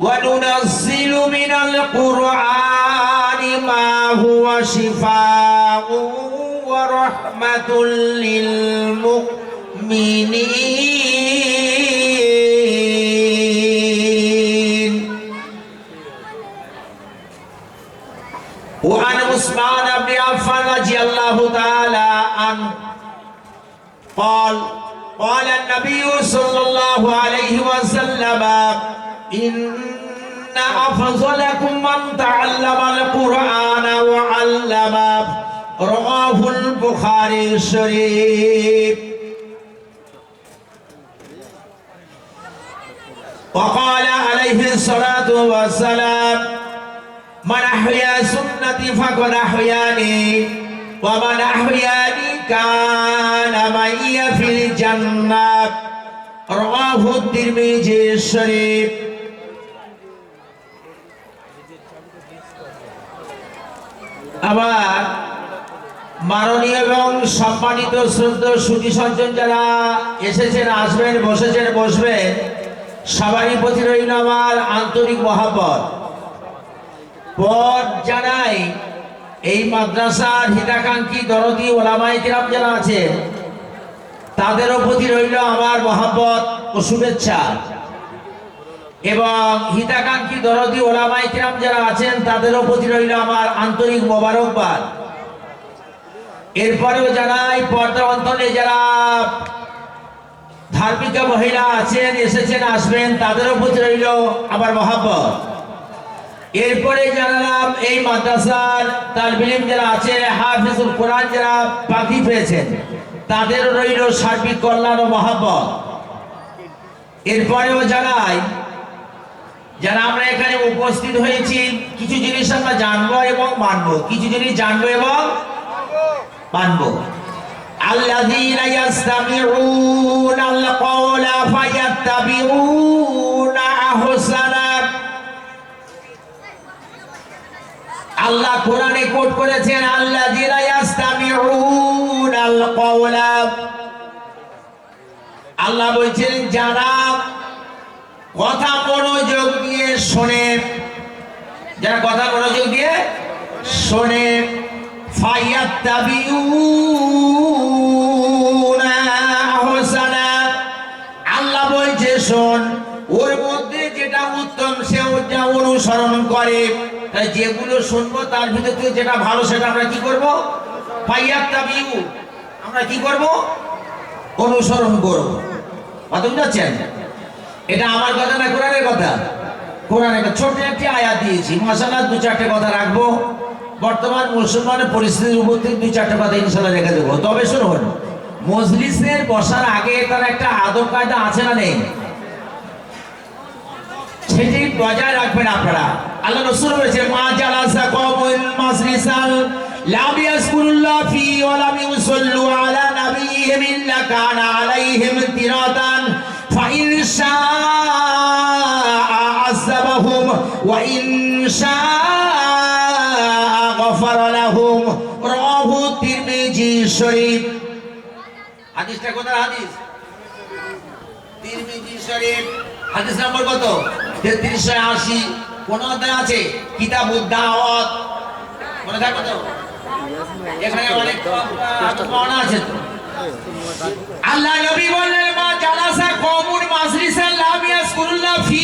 وننزل من القرآن ما هو شفاء ورحمة للمؤمنين وعن عثمان بن عفان رضي الله تعالى عنه قال قال النبي صلى الله عليه وسلم إن أفضلكم من تعلم القرآن وعلمه رواه البخاري الشريف وقال عليه الصلاة والسلام من أحيا سنتي فقد أحياني ومن أحياني كان معي في الجنة رواه الترمذي الشريف আবার মাননীয় এবং সম্মানিত শ্রদ্ধ সুধী সজ্জন যারা এসেছেন, আসবেন, বসেছেন বসবেন সবারই প্রতি রইল আমার আন্তরিক মহাপত পদ জানাই এই মাদ্রাসার হিতাকাঙ্ক্ষী দরদি ওলামাই কিরাম যারা আছেন, তাদেরও প্রতি রইল আমার মহাব্বত ও শুভেচ্ছা। এবং হিতাকাঙ্ক্ষী দরদি ওলামাই কিরাম যারা আছেন, তাদেরও প্রতি রইল আমার আন্তরিক মোবারকবাদ। এরপরেও জানাই, পর্দা অন্তরে যারা ধার্মিকা মহিলা আছেন, এসেছেন, আসবেন, তাদেরও প্রতি রইল আমার মহাব্বত। এরপরে জানালাম, এই মাদ্রাসার তালবিলিম যারা আছে, হাফিজুল কোরআন যারা পাখি পেয়েছেন, তাদেরও রইল সার্বিক কল্যাণ ও মহাব্বত। এরপরেও জানাই যারা আমরা এখানে উপস্থিত হয়েছি কিছু জিনিস আমরা জানবো এবং মানবো কিছু জিনিস জানবো এবং মানবো الذين يستمعون القول فيتبعون أحسنه আল্লাহ কোরআনে কোট করেছেন আল্লাহ আল কওলা আল্লাহ বলছেন যারা কথা মনোযোগ দিয়ে শোনে। যারা কথা মনোযোগ দিয়ে শোনে। আল্লাহ বলছে, শোন, ওর মধ্যে যেটা উত্তম, সে ওটা অনুসরণ করে। তাই যেগুলো শুনব, তার ভিতর থেকে যেটা ভালো, সেটা আমরা কি করব? ফাইয়াত্তাবিউ, আমরা কি করব? অনুসরণ করব। কথা বুঝাচ্ছেন এটা আমার কথা না কোরআনের কথা? কোরআনের একটা ছোট একটি আয়াত দিয়েছি। মশালা দু চারটে কথা রাখব। বর্তমান মুসলমানের পরিস্থিতির উপর থেকে দুই চারটে কথা ইনশাল্লাহ রেখে দেবো। তবে শুনুন মজলিসের বসার আগে তার একটা আদব কায়দা আছে না নেই? সেটি বজায় রাখবেন আপনারা। আল্লাহ রসুল বলেছে মা জালাসা কওমুল মাজলিসাল লাম ইয়াজকুরুল্লাহ ফি ওয়া লাম ইউসাল্লু আলা নাবিয়্যিহিম ইল্লা কানা আলাইহিম তিরাতান, ফাইন শাআ ওয়া ইন শাআ গফারা লাহুম রাহু হাদিসটা কোথায়? হাদিস। তিরমিজি শরীফ হাদিস নম্বর কত? তেত্রিশশো আশি। কোন অধ্যায় আছে? কিতাব উদ্দাওয়াত মনে থাকো তো? এখানে অনেক আছে তো। আল্লাহ নবী বললেন, মা জালাসা কওমুন মাজলিসান লাম ইয়াজকুরুল্লাহ ফি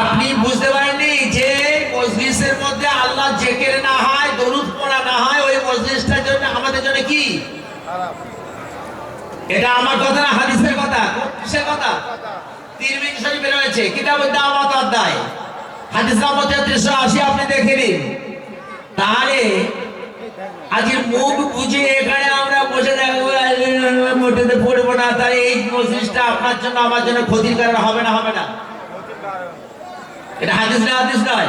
আপনি বুঝতে পারেননি যে মজলিসের মধ্যে আল্লাহ জেকের না হয়, দরুদ পড়া না হয়, ওই মজলিসটার জন্য আমাদের জন্য কি? এটা আমার কথা না, হাদিসের কথা কিসের কথা। তিরমিজি শরীফে রয়েছে, কিতাবুদ দাওয়াত অধ্যায়। হাদিস নম্বর 3380 আপনি দেখে নিন। তাহলে আমরা বসে পড়ব না তাই এই আপনার জন্য, আমার জন্য ক্ষতির কারণ হবে না হবে না। এটা হাদিস না হাদিস নয়।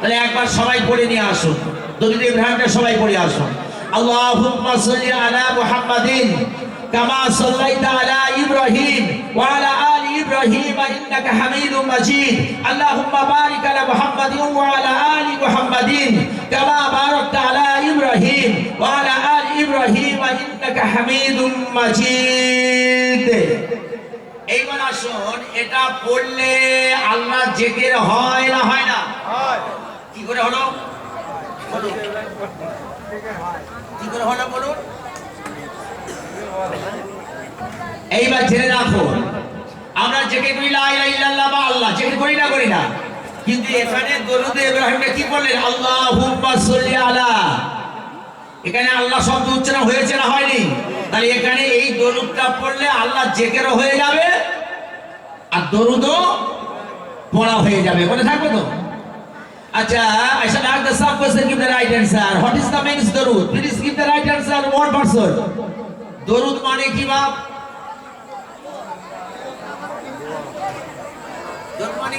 তাহলে একবার সবাই পড়ে নিয়ে আসুন। দলিল ইব্রাহিমটা সবাই পড়ে আসুন। আল্লাহুম্মা সাল্লি আলা মুহাম্মাদিন কামা সাল্লাইতা আলা ইব্রাহিম ওয়া আলা আলি ইব্রাহিম ইন্নাকা হামিদুম মাজিদ। আল্লাহুম্মা বারিক আলা মুহাম্মাদিন ওয়া আলা আলি মুহাম্মাদিন কামা বারাকতা আলা ইব্রাহিম ওয়া আলা আলি ইব্রাহিম ইন্নাকা হামিদুম মাজিদ। এইবার আসুন এটা পড়লে আল্লাহ জেকের হয় না হয় না? কি করে হলো? বলুন। কি করে হলো বলুন? এইবার জেনে রাখো আমরা জেকে করি লা ইলাহা ইল্লাল্লাহ বা আল্লাহ জেকে করি না করি না? কিন্তু এখানে দরুদ ইব্রাহিমটা কি বললেন? আল্লাহুম্মা সাল্লি আলা। এখানে আল্লাহ শব্দ উচ্চারণ হয়েছে না হয়নি? তাহলে এখানে এই দরুদটা পড়লে আল্লাহ জেকেরও হয়ে যাবে আর দরুদও পড়া হয়ে যাবে। মনে থাকবে তো? আচ্ছা দরুদ? দরুদ মানে? দরুদ মানে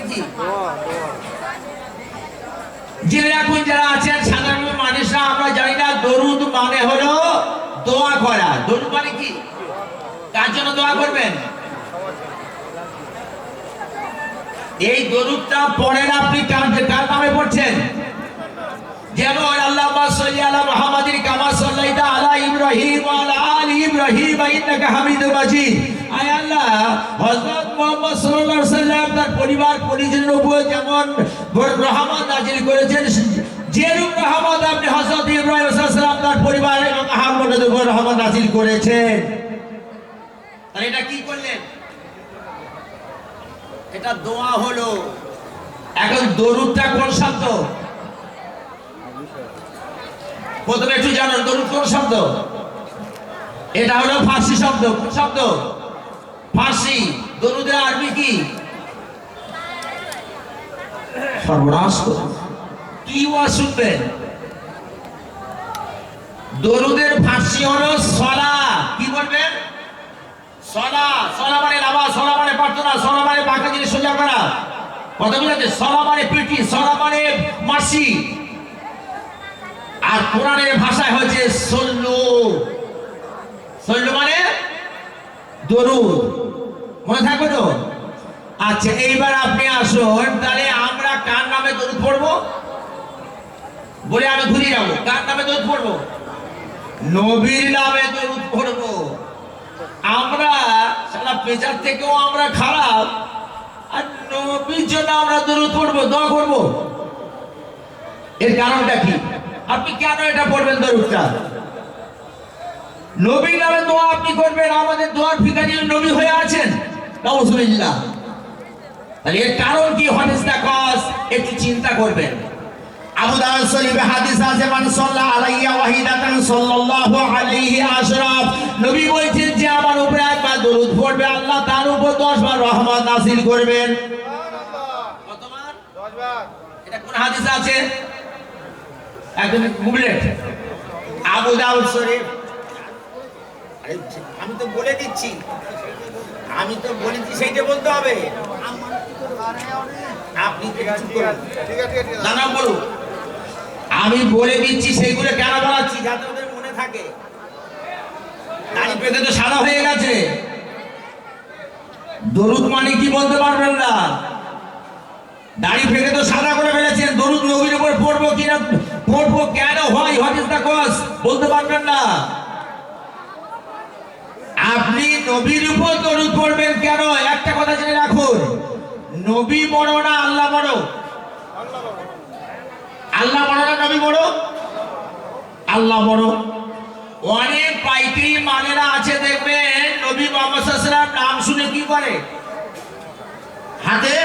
সাধারণ মানুষরা, আমরা জানি না দরুদ মানে হলো দোয়া করা। দরুদ মানে কি? কার জন্য দোয়া করবেন? এই দরুদটা পড়েন আপনি, কার কার নামে পড়ছেন? যেমন আল্লাহ সাল্লি আলা মুহাম্মাদিন কামা সাল্লাইতা আলা ইব্রাহিম ওয়া আলা আলি ইব্রাহিম, ইন্নাকা হামিদুম মাজিদ। আয় আল্লাহ, হযরত মুহাম্মদ সাল্লাল্লাহু আলাইহি সাল্লাম তার পরিবার পরিজনের উপর যেমন রহমত নাজিল করেছেন যেরূপ রহমত আপনি হযরত ইব্রাহিম তার পরিবার এবং আহমদের উপর রহমত নাজিল করেছেন। তাহলে এটা কি করলেন? এটা দোয়া হলো। এখন দরুদটা কোন শব্দ? প্রথমে একটু জানো দরুদ কোন শব্দ? এটা হলো ফার্সি শব্দ, কোন শব্দ? ফার্সি, দরুদের আরবি কি? সর্বনাশ। কি ওয়াজ শুনবেন? দরুদের ফার্সি হলো সলা। কি বলবেন? সলা সলা মানে লাভা সলা মানে প্রার্থনা, সলা মানে বাঁকা জিনিস সোজা করা। কথা বুঝাচ্ছে সলা মানে পিটি, সলা মানে মাসি। আর কোরআনের ভাষায় হচ্ছে সল্লু। সল্লু মানে দরুদ। মনে থাকবে তো? আচ্ছা এইবার আপনি আসুন, তাহলে আমরা কার নামে দরুদ পড়ব? বলে আমি ঘুরে যাব। কার নামে দরুদ পড়ব নবীর নামে দরুদ পড়ব আমরা সারা পেঁচার থেকেও আমরা খারাপ। আর নবীর জন্য আমরা পড়ব করব। এর কারণটা কি? আপনি কেন এটা পড়বেন দরুদটা? নবী নামে দোয়া আপনি করবেন, আমাদের দোয়ার ফিকারি নবী হয়ে আছেন। তাহলে এর কারণ কি? কস একটু চিন্তা করবেন। আবু দাউদ শরীফে হাদিস আছে মান সাল্লা আলাইয়া ওয়াহিদাতান সাল্লাল্লাহু আলাইহি আশরাফ। নবী বলছেন যে আমার উপরে একবার দরুদ পড়বে আল্লাহ তার উপর 10 বার রহমত নাযিল করবেন। কতবার এটা কোন হাদিসে আছে? একদম গুগলেট আবু দাউদ শরীফ। আরে আমি তো বলে দিচ্ছি। আমি তো বলেছি সেইটা বলতে হবে। আপনি কিছু করুন। না না বলুন। আমি বলে দিচ্ছি, সেইগুলো কেন বলাচ্ছি যাতে ওদের মনে থাকে। দাড়ি পেতে তো সাদা হয়ে গেছে। দরুদ মানে কি বলতে পারবেন না? দাড়ি ফেকে তো সাদা করে ফেলেছেন। দরুদ নবীর উপর পড়ব কিনা পড়ব কেন? হয় হোয়াট ইজ দ্য বলতে পারবেন না। আপনি নবীর উপর দরুদ পড়বেন কেন? একটা কথা জেনে রাখুন। নবী বড় না, আল্লাহ বড়। আল্লাহ বড় না নবী বড়? আল্লাহ বড়। অনেক পাইকারি মালেরা আছে, দেখবেন নবী মোহাম্মদ নাম শুনে কি করে? হাতে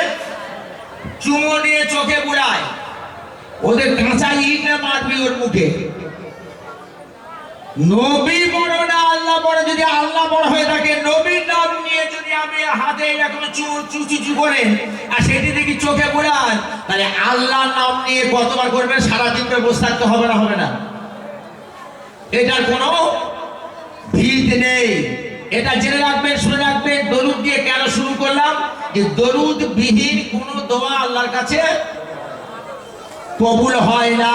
চুমো নিয়ে চোখে বুড়ায় ওদের কাঁচা ইট মারবি ওর মুখে? নবী বড় না আল্লাহ বড়? যদি আল্লাহ বড় হয়ে থাকে, নবীর নাম নিয়ে যদি আমি হাতে এরকম চু চু চু চু করে, আর সেটি দেখি চোখে বুড়ান তাহলে আল্লাহর নাম নিয়ে কতবার করবেন? সারাদিন করে বসে থাকতে হবে না হবে না। এটার কোনো ভিত নেই। এটা জেনে রাখবেন, শুনে রাখবেন, দরুদ দিয়ে কেন শুরু করলাম? যে দরুদ বিহীন কোন দোয়া আল্লাহর কাছে কবুল হয় না।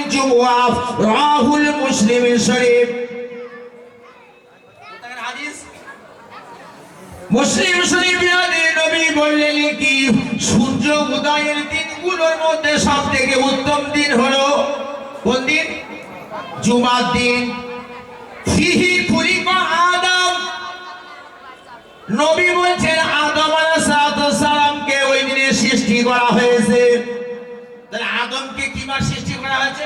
ওয়াফ রাহুল মুসলিম শরীফ। মুসলিম শরীফে নবী বললেন কি, সূর্য উদয়ের দিনগুলোর মধ্যে সব উত্তম দিন হলো কোন দিন? জুমার দিন। ফিহি ফুরিকা আদম। নবী বলছেন, আদম সালামকে ওই দিনে সৃষ্টি করা হয়েছে। তাহলে আদমকে কিবার সৃষ্টি করা হয়েছে?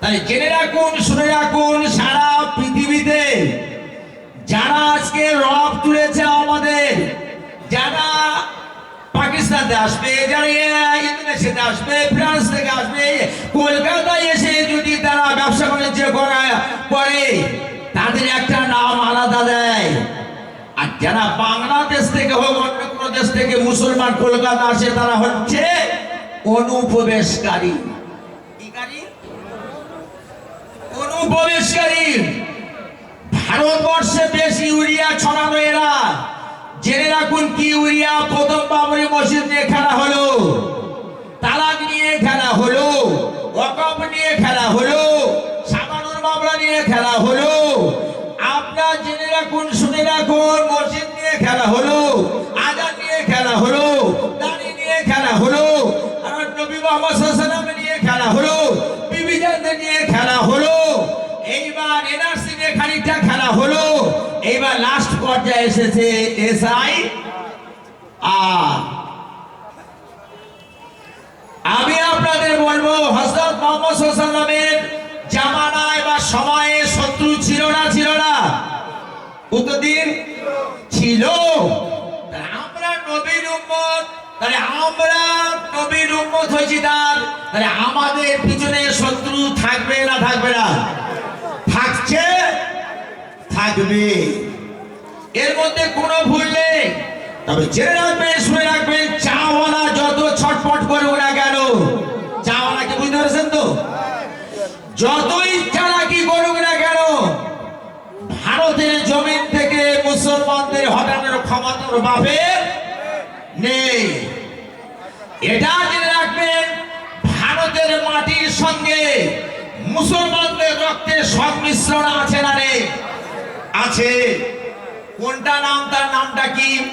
তাহলে জেনে রাখুন, শুনে রাখুন, সারা পৃথিবীতে যারা আজকে রব তুলেছে আমাদের, যারা পাকিস্তানতে আসবে, যারা ইন্দোনেশিয়াতে আসবে, ফ্রান্স থেকে আসবে, কলকাতায় এসে যদি তারা ব্যবসা বাণিজ্য করে তাদের একটা নাম আলাদা দেয়। আর যারা বাংলাদেশ থেকে হোক অন্য কোনো দেশ থেকে মুসলমান কলকাতা আসে, তারা হচ্ছে অনুপ্রবেশকারী কি গাড়ি অনুপ্রবেশকারী। ভারতবর্ষে বেশ ইউরিয়া ছড়ানো এরা। জেনে রাখুন কি ইউরিয়া? প্রথম বাবরি মসজিদ নিয়ে খেলা হলো। তালাক নিয়ে খেলা হলো। ওয়াকফ নিয়ে খেলা হলো। সাবানুর মামলা নিয়ে খেলা হলো। আপনার জেনে রাখুন, শুনে রাখুন, মসজিদ নিয়ে খেলা হলো আজান নিয়ে খেলা হলো, দাড়ি নিয়ে খেলা হলো আর নবী মোহাম্মদ নিয়ে খেলা হলো। খেলা হলো। এইবার এনআরসি নিয়ে খানিকটা খেলা হলো। এইবার লাস্ট পর্যায়ে এসেছে এসআই আর। আমি আপনাদের বলব হযরত মুহাম্মদ সাল্লামের জামানায় বা সময়ে শত্রু ছিল না ছিল না। উত্তর দিন, ছিল। আমরা নবীর উম্মত তাহলে আমরা নবীর উম্মত হয়েছি তার তাহলে আমাদের পিছনে শত্রু থাকবে না থাকবে না? থাকছে, থাকবে। এর মধ্যে কোনো ভুল নেই। তবে জেনে রাখবেন, শুনে রাখবেন, চাওয়ালা যত ছটপট করুক না কেন চাওয়ালাকে বুঝতে পেরেছেন তো? যতই চালাকি করুক না কেন, ভারতের জমিন থেকে মুসলমানদের হটানোর ক্ষমতার বাপের নেই। এটা জেনে রাখবেন, ভারতের মাটির সঙ্গে মুসলমানদের রক্তের সংমিশ্রণ আছে না রে আছে। কোনটা নাম, তার নামটা কি?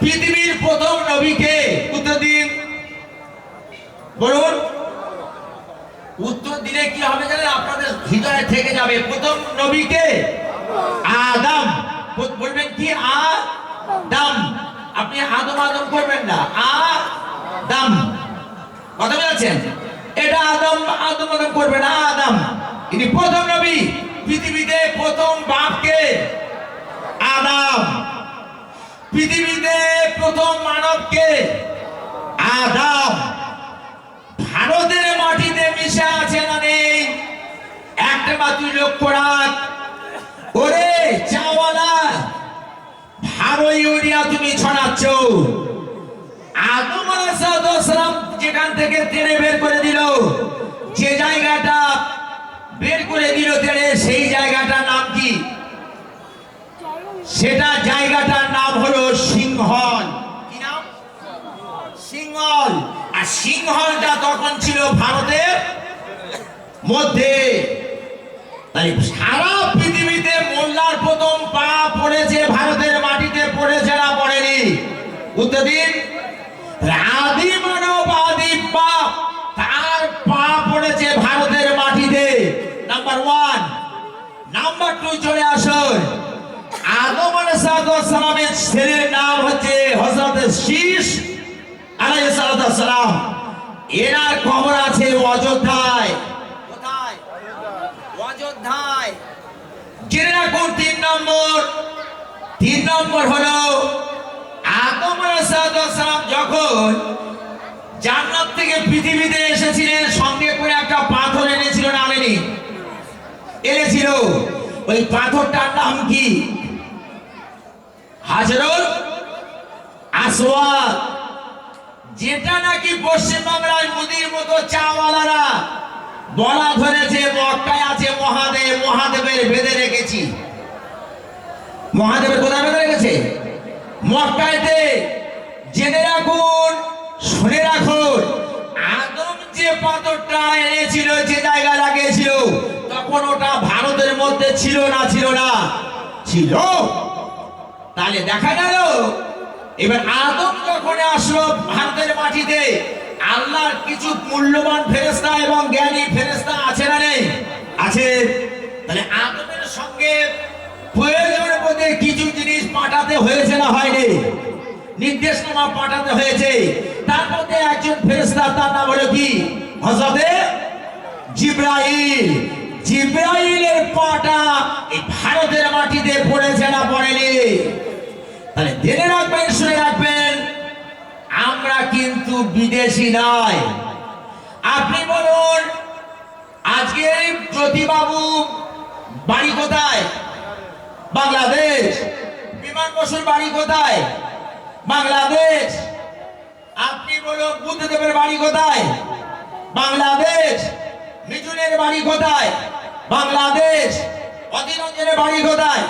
পৃথিবীর প্রথম নবীকে উত্তর দিন। বলুন। উত্তর দিলে কি হবে জানেন? আপনাদের হৃদয়ে থেকে যাবে। প্রথম নবীকে আদম। বল- বলবেন কি? আদম। আপনি আদম আদম করবেন না। আদম কথা বলছেন? এটা আদম আদম আদম করবে না, আদম। ইনি প্রথম নবী, পৃথিবীতে প্রথম বাপকে। আদম। পৃথিবীতে প্রথম মানবকে। আদম। ভারতের মাটিতে মিশে আছে না নেই। একটা মাত্র লক্ষ্য রাখ। ওরে, চাওয়ালা। ভালো ইউরিয়া তুমি ছড়াচ্ছ। আদম আলাইসালাম যেখান থেকে তেড়ে বের করে দিল, যে জায়গাটা বের করে দিল তেড়ে, সেই জায়গাটার নাম কি? সেটা জায়গাটার নাম হলো সিংহল। কি নাম? সিংহল। আর সিংহলটা তখন ছিল ভারতের মধ্যে। তাই সারা পৃথিবীতে উত্তর দিন আদি পাপ, তার পা পড়েছে ভারতের মাটিতে। নাম্বার ওয়ান নাম্বার টু চলে আসুন। আদম আলাইহিসসালামের ছেলের নাম হচ্ছে হযরত শীশ আলাইহিসসালাম এনার কবর আছে অযোধ্যায়। কোথায়? অযোধ্যায়। জেনে তিন নম্বর। তিন নম্বর হলো আদম আলাইহিসসালাম যখন জান্নাত থেকে পৃথিবীতে এসেছিলেন, সঙ্গে করে একটা পাথর এনেছিল না আনেনি ওই পাথরটার নাম কি? হাজরুল আসওয়াদ। যেটা নাকি পশ্চিমবাংলায় মুদির মতো চাওয়ালারা বলা ধরেছে, মক্কায় আছে মহাদেব, মহাদেবের বেঁধে রেখেছি। মহাদেবের কোথায় বেঁধে রেখেছে? মক্কায়তে জেনে রাখুন, শুনে রাখুন, আদম যে পাথরটা এনেছিল, যে জায়গায় লাগিয়েছিল, তখন ওটা ভারতের মধ্যে ছিল না ছিল না? ছিল। তাহলে দেখা গেল, এবার আদম যখন আসলো ভারতের মাটিতে, আল্লাহর কিছু মূল্যবান ফেরেস্তা এবং জ্ঞানী ফেরেস্তা আছে না নেই? আছে। তাহলে আদমের সঙ্গে প্রয়োজনের মধ্যে কিছু জিনিস পাঠাতে হয়েছে না হয়নি। নির্দেশনামা পাঠাতে হয়েছে। তার মধ্যে একজন ফেরেস্তা তার নাম হলো কি? হজরতে জিব্রাইল। জিব্রাইলের পাটা এই ভারতের মাটিতে পড়েছে না পড়েনি। তাহলে জেনে রাখবেন, শুনে রাখবেন, আমরা কিন্তু বিদেশি নয়। আপনি বলুন, আজকে জ্যোতিবাবু বাড়ি কোথায়? বাংলাদেশ। বিমান বসুর বাড়ি কোথায়? বাংলাদেশ। আপনি বলুন বুদ্ধদেবের বাড়ি কোথায়? বাংলাদেশ। মিঠুনের বাড়ি কোথায়? বাংলাদেশ। অধীরঞ্জনের বাড়ি কোথায়?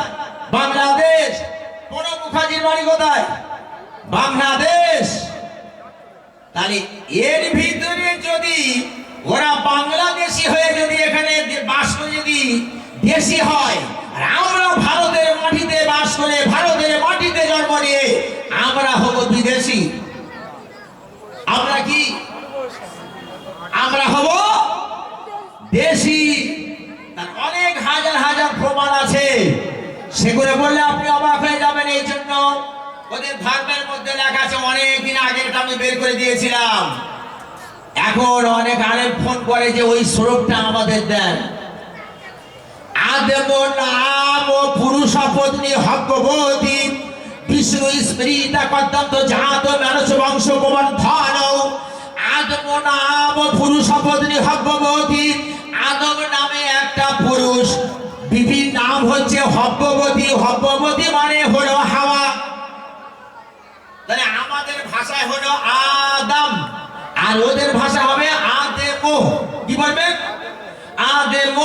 বাংলাদেশ। প্রণব মুখার্জির বাড়ি কোথায়? বাংলাদেশ। তাহলে এর ভিতরে যদি ওরা বাংলাদেশি হয়ে যদি এখানে বাস যদি দেশি হয় আর আমরা ভারতের মাটিতে বাস করে ভারতের মাটিতে জন্ম নিয়ে আমরা হব বিদেশি। আমরা কি? আমরা হব দেশি। তার অনেক হাজার হাজার প্রমাণ আছে। সেগুলো বললে আপনি অবাক হয়ে যাবেন এই জন্য। ওদের ধর্মের মধ্যে লেখা আছে অনেক দিন আগেরটা আমি বের করে দিয়েছিলাম। এখন অনেক আরেক ফোন করে যে, ওই স্বরূপটা আমাদের দেন আদেব নাম ও পুরুষ পত্নী হকবতী বিষ্ণু স্মৃতা কদ্দন্ত জাত মানুষ বংশ গোবর্ধন আদম নাম পুরুষ পত্নী হকবতী আদম নামে একটা পুরুষ। বিবির নাম হচ্ছে হব্যবতী হব্যবতী মানে হলো হাওয়া। তাহলে আমাদের ভাষায় হলো আদম। আর ওদের ভাষা হবে আদেম। কি বলবেন? আদেম।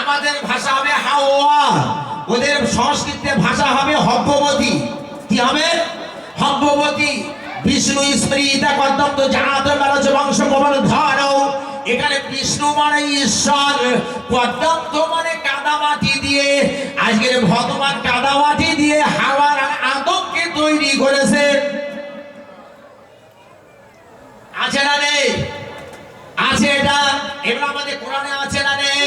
আমাদের ভাষা হবে হাওয়া। ওদের সংস্কৃতে ভাষা হবে হব্যবতী। কি হবে? হব্যবতী। বিষ্ণু স্মৃতা কদ্দন্ত জাত মেরজ বংশ গোবর ধর এখানে বিষ্ণু মানে ঈশ্বর পদ্মান্ত মানে কাদামাটি দিয়ে। আজকের ভগবান কাদামাটি দিয়ে হাওয়ার আদমকে তৈরি করেছে। আছে না নেই? আছে এটা? এগুলো আমাদের কোরআনে আছে না নেই?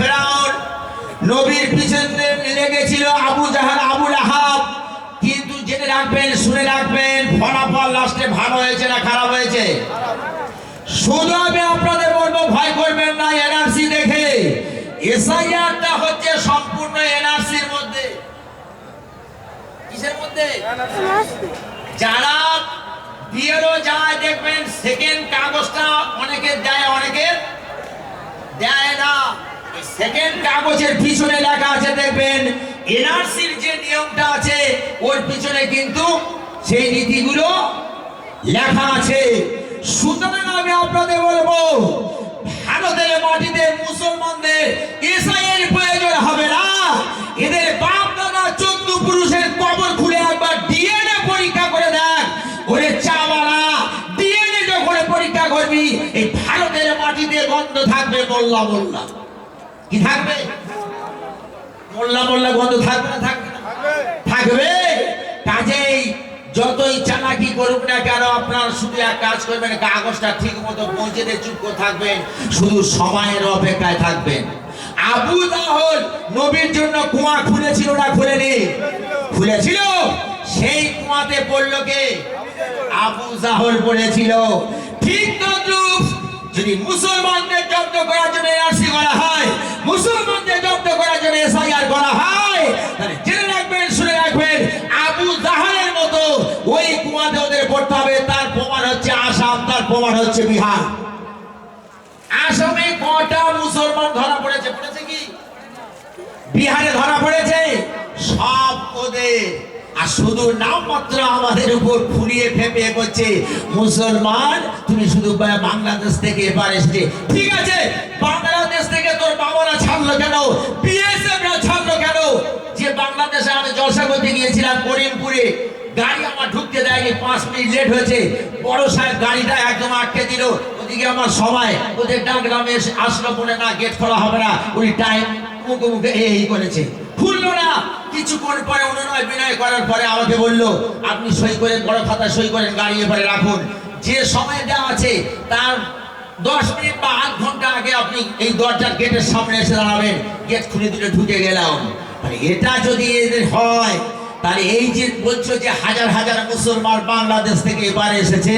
ফেরাউন। নবীর পিছনে লেগেছিল আবু জাহাল আবু আহাব। কিন্তু জেনে রাখবেন, শুনে রাখবেন, ফলাফল লাস্টে ভালো হয়েছে না খারাপ হয়েছে? শুধু আমি আপনাদের বলব, ভয় করবেন না, এনআরসি দেখে। এসআইআরটা হচ্ছে সম্পূর্ণ এনআরসির মধ্যে। কিসের মধ্যে? যারা বিএলও যায়, দেখবেন সেকেন্ড কাগজটা অনেকে দেয় অনেকে দেয় না। সেকেন্ড কাগজের পিছনে লেখা আছে, দেখবেন, এনআরসির যে নিয়মটা আছে, ওর পিছনে কিন্তু সেই নীতিগুলো লেখা আছে। সুতরাং আমি আপনাদের বলব, ভারতের মাটিতে মুসলমানদের ইসরায়েল প্রয়োজন হবে না। এদের বাপ, দাদা, চোদ্দ পুরুষের কবর খুলে একবার ডিএনএ পরীক্ষা করে দেখ। ওরে চাওয়ালা ডিএনএ যখন পরীক্ষা করবি, এই ভারতের মাটিতে গন্ধ থাকবে, মোল্লা মোল্লা। কি থাকবে? মোল্লা মোল্লা গন্ধ থাকবে না থাকবে? থাকবে। কাজেই যতই চালাকি করুক না কেন, আপনার শুধু এক কাজ করবেন, কাগজটা ঠিক মতো পৌঁছে দিয়ে চুপ থাকবেন, শুধু সময়ের অপেক্ষায় থাকবেন। আবু জাহল নবীর জন্য কুয়া খুলেছিল না খুলেনি? খুলেছিল। সেই কুয়াতে পড়ল কে? আবু জাহল পড়েছিল ঠিক তদ্রুপ যদি মুসলমানদের জব্দ করার জন্য এনআরসি করা হয়, মুসলমানদের জব্দ করার জন্য এসআইআর করা হয়, তাহলে জেনে রাখবেন, শুনে রাখবেন, আবু জাহালের মতো ওই কুয়াতে ওদের পড়তে হবে, তার প্রমাণ হচ্ছে আসাম, তার প্রমাণ হচ্ছে বিহার। আসামে কটা মুসলমান ধরা পড়েছে পড়েছে কি? বিহারে ধরা পড়েছে? সব ওদের। আর শুধু নামমাত্র আমাদের উপর ফুরিয়ে ফেপে করছে। মুসলমান, তুমি শুধু বাংলাদেশ থেকে এবার এসছে। ঠিক আছে, বাংলাদেশ থেকে তোর বাবারা ছাড়লো কেন? বিএসএফরা ছাড়লো কেন? যে বাংলাদেশে আমি জলসা করতে গিয়েছিলাম, করিমপুরে। গাড়ি আমার ঢুকতে দেয়নি, পাঁচ মিনিট লেট হয়েছে। বড় সাহেব গাড়িটা একদম আটকে দিল। ওদিকে আমার সবাই, ওদের ডাকলাম আসলো বলে, না গেট খোলা হবে না। উনি টাইম মুখে মুখে এই করেছে। খুললো না। কিছুক্ষণ পরে অনুনয় বিনয় করার পরে আমাকে বলল, আপনি সই করেন বড় খাতা সই করেন, গাড়ি এবারে রাখুন। যে সময় দেওয়া আছে, তার দশ মিনিট বা আধ ঘণ্টা আগে আপনি এই দরজার গেটের সামনে এসে দাঁড়াবেন। গেট খুলে দিলে ঢুকে গেলাম। মানে এটা যদি এদের হয় তাহলে এই যে বলছো যে হাজার হাজার মুসলমান বাংলাদেশ থেকে এবারে এসেছে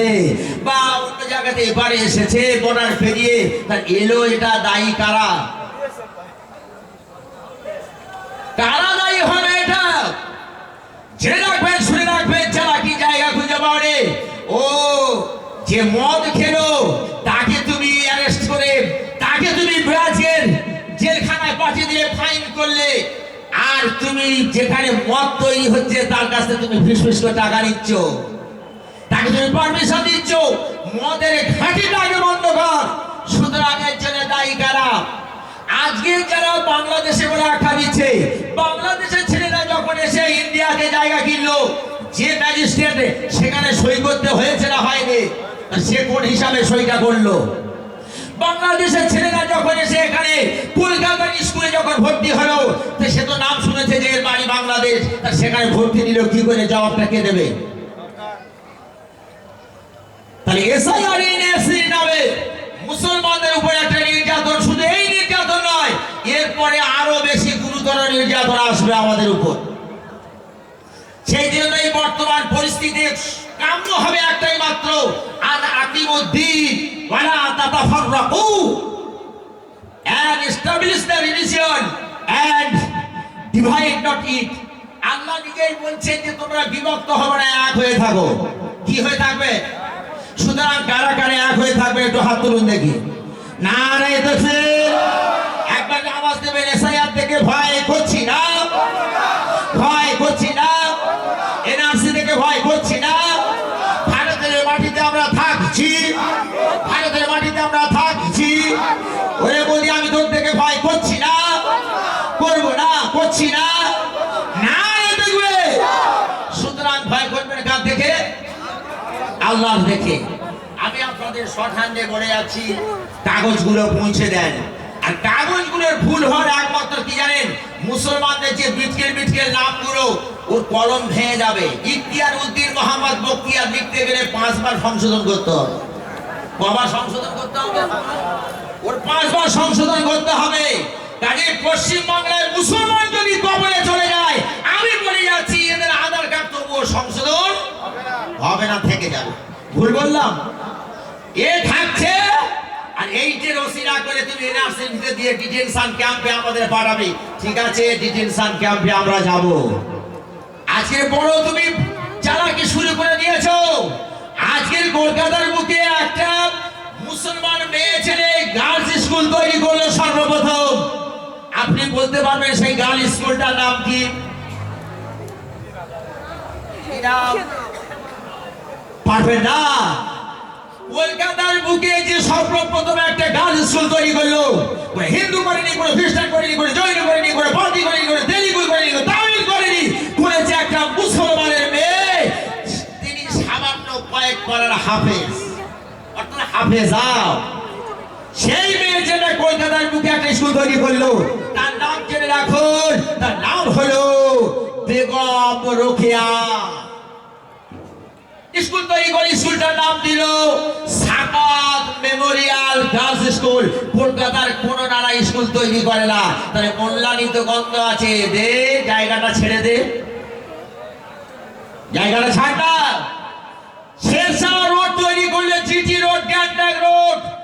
বা অন্য জায়গাতে এবারে এসেছে বর্ডার পেরিয়ে তার এলো এটা দায়ী কারা? কারা দায়ী হবে এটা? জেনে রাখবেন, শুনে রাখবেন, যারা কি জায়গা খুঁজে পাবে। ও, যে মদ খেলো, তাকে তুমি অ্যারেস্ট করে, তাকে তুমি ব্রাজিল জেলখানায় পাঠিয়ে দিয়ে ফাইন করলে। আর তুমি যেখানে মদ তৈরি হচ্ছে, তার কাছ তুমি ফিস ফিস করে টাকা নিচ্ছ। তাকে তুমি পারমিশন দিচ্ছ। মদের ঘাটিটাকে বন্ধ কর। সুতরাং এর জন্য দায়ী কারা? আজকে যারা বাংলাদেশে বলে আখ্যা দিচ্ছে, বাংলাদেশের ছেলেরা যখন এসে ইন্ডিয়াতে জায়গা কিনলো, যে ম্যাজিস্ট্রেট সেখানে সই করতে হয়েছে না হয়নি, সে কোন হিসাবে সইটা করল? বাংলাদেশের ছেলেরা যখন এসে এখানে কলকাতার স্কুলে যখন ভর্তি হলো সে তো নাম শুনেছে যে এর বাড়ি বাংলাদেশ, তা সেখানে ভর্তি দিল কি করে জবাবটা কে দেবে? তাহলে এসআইআর এনএসসি নামে মুসলমানদের উপর একটা নির্যাতন, শুধু এই নির্যাতন নয়, এরপরে আরও বেশি গুরুতর নির্যাতন আসবে আমাদের উপর। সেই জন্যই বর্তমান পরিস্থিতি কাম্য হবে একটাই মাত্র আন আকিমুদ্দিন, ওয়ালা তাতাফাররাকু। And establish the religion and divide, not it আল্লাহ নিজেই বলছেন যে, তোমরা বিভক্ত হবে না, এক হয়ে থাকো। কি হয়ে থাকবে? সুতরাং কারা কারা এক হয়ে থাকবে, একটু হাত তুলুন দেখি। না রে তো একবার আওয়াজ দেবেন এসআইআর থেকে ভয় করছি না। আল্লাহ দেখে। আমি আপনাদের শর্ট হ্যান্ডে বলে যাচ্ছি, কাগজগুলো পৌঁছে দেন। আর কাগজগুলোর ভুল হওয়ার একমাত্র কি জানেন? মুসলমানদের যে বিটকেল বিটকেল নামগুলো, ওর কলম ভেঙে যাবে। ইখতিয়ার উদ্দিন মোহাম্মদ বক্তিয়ার লিখতে গেলে পাঁচবার সংশোধন করতে হবে। কবার সংশোধন করতে হবে? ওর পাঁচবার সংশোধন করতে হবে। কাজে পশ্চিম বাংলায় মুসলমান যদি কবলে চলে যায়, আমি বলে যাচ্ছি, এদের আধার কার্ড তবুও সংশোধন হবে না, থেকে যাবে। ভুল বললাম? এ থাকছে, আর এই যে রসিরা করে তুমি এনআরসি ভিতরে দিয়ে ডিটেনশন ক্যাম্পে আমাদের পাঠাবে। ঠিক আছে ডিটেনশন ক্যাম্পে আমরা যাব। আজকে বড় তুমি চালাকি শুরু করে দিয়েছ। আজকের কলকাতার বুকে একটা মুসলমান মেয়ে ছেলে গার্লস স্কুল তৈরি করল সর্বপ্রথম। আপনি বলতে পারবেন সেই গার্ল স্কুলটার নাম কি? কি? পারবেন না। কলকাতার বুকে যে সর্বপ্রথম একটা গার্লস স্কুল তৈরি করল হিন্দু করেনি, কোনো খ্রিস্টান করেনি, কোনো জৈন করেনি, কোনো পার্টি করেনি, কোনো তেলুগু করেনি তামিল করেনি, করেছে একটা মুসলমানের মেয়ে। তিনি সামান্য কয়েক করার হাফেজ। অর্থাৎ হাফেজাও সেই মেয়ে যেটা কলকাতার বুকে একটা স্কুল তৈরি করল। তার নাম জেনে রাখুন, তার নাম হলো বেগম রোকেয়া। স্কুল তৈরি করে স্কুলটার নাম দিল সাকাত মেমোরিয়াল গার্লস স্কুল। কলকাতার কোন নানা স্কুল তৈরি করে না। তাহলে কল্যাণিত গন্ধ আছে। দে, জায়গাটা ছেড়ে দে। জায়গাটা ছাড় না। শেরশাহ রোড তৈরি করলে জিটি রোড গ্যান্ডাক রোড।